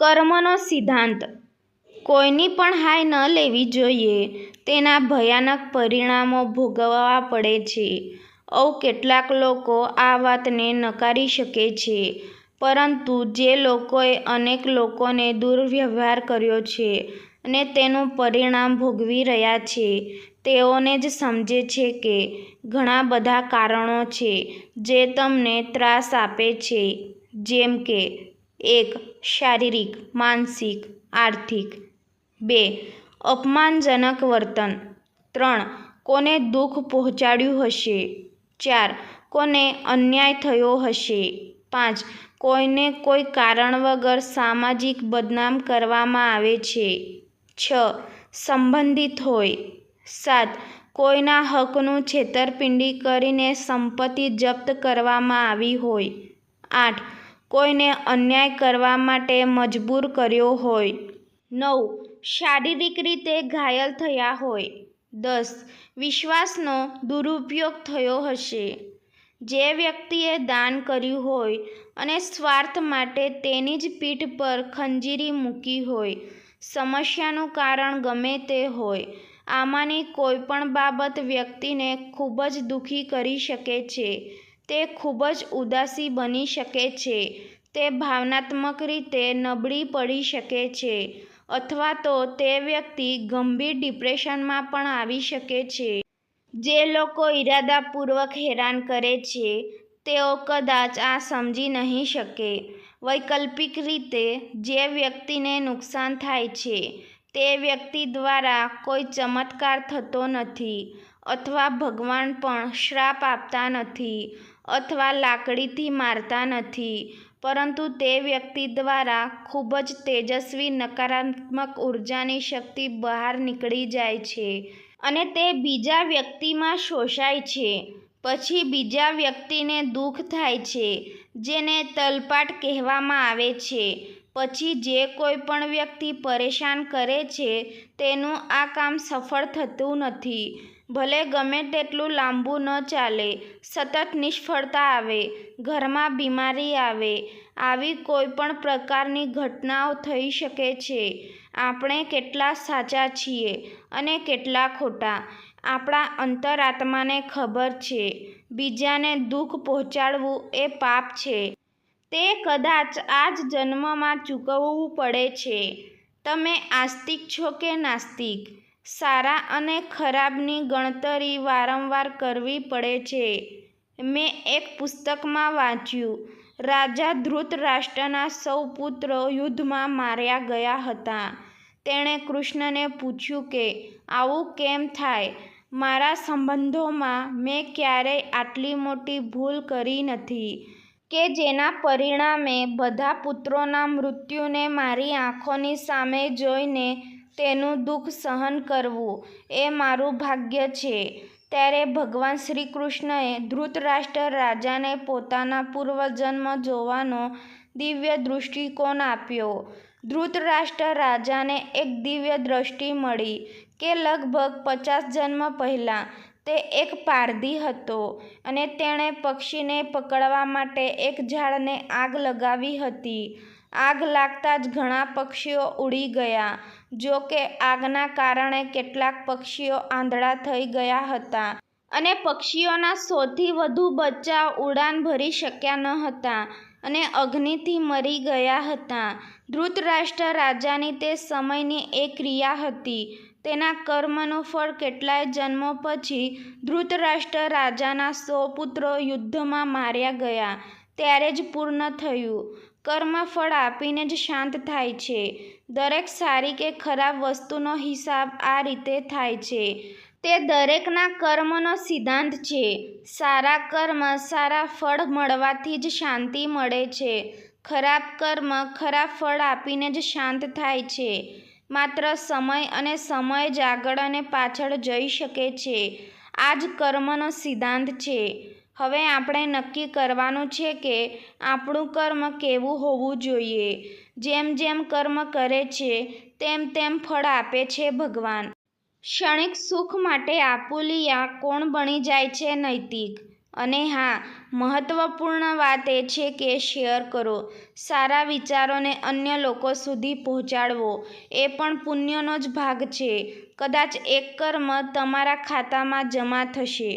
કર્મનો સિદ્ધાંત. કોઈની પણ હાય ન લેવી જોઈએ, તેના ભયાનક પરિણામો ભોગવવા પડે છે. ઔ, કેટલાક લોકો આ વાતને નકારી શકે છે, પરંતુ જે લોકોએ અનેક લોકોને દુર્વ્યવહાર કર્યો છે અને તેનું પરિણામ ભોગવી રહ્યા છે, તેઓને જ સમજે છે કે ઘણા બધા કારણો છે જે તમને ત્રાસ આપે છે. જેમ કે એક, શારીરિક, માનસિક, આર્થિક. બે, અપમાનજનક વર્તન. ત્રણ, કોને દુઃખ પહોંચાડ્યું હશે. ચાર, કોને અન્યાય થયો હશે. પાંચ, કોઈને કોઈ કારણ વગર સામાજિક બદનામ કરવામાં આવે છે. છ, સંબંધિત હોય. સાત, કોઈના હકનું છેતરપિંડી કરીને સંપત્તિ જપ્ત કરવામાં આવી હોય. આઠ કોઈને અન્યાય કરવા માટે મજબૂર કર્યો હોય. નવ. શારીરિક રીતે ઘાયલ થયા હોય. દસ. વિશ્વાસનો દુરુપયોગ થયો હશે. જે વ્યક્તિએ દાન કર્યું હોય અને સ્વાર્થ માટે તેની જ પીઠ પર ખંજીરી મૂકી હોય, સમસ્યાનું કારણ ગમે તે હોય, આમાંની કોઈ પણ બાબત વ્યક્તિને ખૂબ જ દુઃખી કરી શકે છે. તે ખૂબ જ ઉદાસી બની શકે છે. તે ભાવનાત્મક રીતે નબળી પડી શકે છે અથવા તો તે વ્યક્તિ ગંભીર ડિપ્રેશનમાં પણ આવી શકે છે. જે લોકો ઇરાદાપૂર્વક હેરાન કરે છે, તેઓ કદાચ આ સમજી નહીં શકે. વૈકલ્પિક રીતે, જે વ્યક્તિને નુકસાન થાય છે, તે વ્યક્તિ દ્વારા કોઈ ચમત્કાર થતો નથી અથવા ભગવાન પણ શ્રાપ આપતા નથી. અથવા લાકડીથી મારતા નથી, પરંતુ તે વ્યક્તિ દ્વારા ખૂબ જ તેજસ્વી નકારાત્મક ઉર્જાની શક્તિ બહાર નીકળી જાય છે અને તે બીજા વ્યક્તિમાં શોષાય છે. પછી બીજા વ્યક્તિને દુઃખ થાય છે, જેને તલપાટ કહેવામાં આવે છે. પછી જે કોઈ પણ વ્યક્તિ પરેશાન કરે છે, તેનું આ કામ સફળ થતું નથી. ભલે ગમે તેટલું લાંબુ ન ચાલે, સતત નિષ્ફળતા આવે, ઘરમાં બીમારી આવે, આવી કોઈ પણ પ્રકારની ઘટનાઓ થઈ શકે છે. આપણે કેટલા સાચા છીએ અને કેટલા ખોટા. આપણા અંતરાત્માને ખબર છે, બીજાને દુઃખ પહોંચાડવું એ પાપ છે. તે કદાચ આ જ જન્મમાં ચૂકવવું પડે છે. તમે આસ્તિક છો કે નાસ્તિક? સારા અને ખરાબની ગણતરી વારંવાર કરવી પડે છે. મેં એક પુસ્તકમાં વાંચ્યું, રાજા ધૃતરાષ્ટ્રના સૌ પુત્રો યુદ્ધમાં માર્યા ગયા હતા. તેણે કૃષ્ણને પૂછ્યું કે, આવું કેમ થાય? મારા સંબંધોમાં મેં ક્યારેય આટલી મોટી ભૂલ કરી નથી કે જેના પરિણામે બધા પુત્રોના મૃત્યુને મારી આંખોની સામે જોઈને તેનું દુઃખ સહન કરવું એ મારું ભાગ્ય છે. ત્યારે ભગવાન શ્રી કૃષ્ણએ ધૃતરાષ્ટ્ર રાજાને પોતાના પૂર્વજન્મ જોવાનો દિવ્ય દૃષ્ટિકોણ આપ્યો. ધૃતરાષ્ટ્ર રાજાને એક દિવ્ય દ્રષ્ટિ મળી કે લગભગ પચાસ જન્મ પહેલાં તે એક પારધી હતો અને તેણે પક્ષીને પકડવા માટે એક ઝાડને આગ લગાવી હતી. આગ લાગતા જ ઘણા પક્ષીઓ ઉડી ગયા, જો કે આગના કારણે કેટલાક પક્ષીઓ આંધળા થઈ ગયા હતા અને પક્ષીઓના સોથી વધુ બચ્ચા ઉડાન ભરી શક્યા ન હતા અને અગ્નિથી મરી ગયા હતા. ધૃતરાષ્ટ્ર રાજાની તે સમયની એ ક્રિયા હતી તેના કર્મનું ફળ કેટલાય જન્મો પછી ધૃતરાષ્ટ્ર રાજાના સો પુત્રો યુદ્ધમાં માર્યા ગયા. ત્યારે જ પૂર્ણ થયું. કર્મ ફળ આપીને જ શાંત થાય છે. દરેક સારી કે ખરાબ વસ્તુનો હિસાબ આ રીતે થાય છે. તે દરેકના કર્મનો સિદ્ધાંત છે. સારા કર્મ સારા ફળ મળવાથી જ શાંતિ મળે છે. ખરાબ કર્મ ખરાબ ફળ આપીને જ શાંત થાય છે. માત્ર સમય અને સમય જ આગળ અને પાછળ જઈ શકે છે. આ જ કર્મનો સિદ્ધાંત છે. હવે આપણે નક્કી કરવાનું છે કે આપણું કર્મ કેવું હોવું જોઈએ. જેમ જેમ કર્મ કરે છે, તેમ તેમ ફળ આપે છે ભગવાન. ક્ષણિક સુખ માટે આપુલિયા કોણ બની જાય છે નૈતિક? અને હા, મહત્વપૂર્ણ વાત એ છે કે શેર કરો. સારા વિચારોને અન્ય લોકો સુધી પહોંચાડવો, એ પણ પુણ્યનો જ ભાગ છે. કદાચ એક કર્મ તમારા ખાતામાં જમા થશે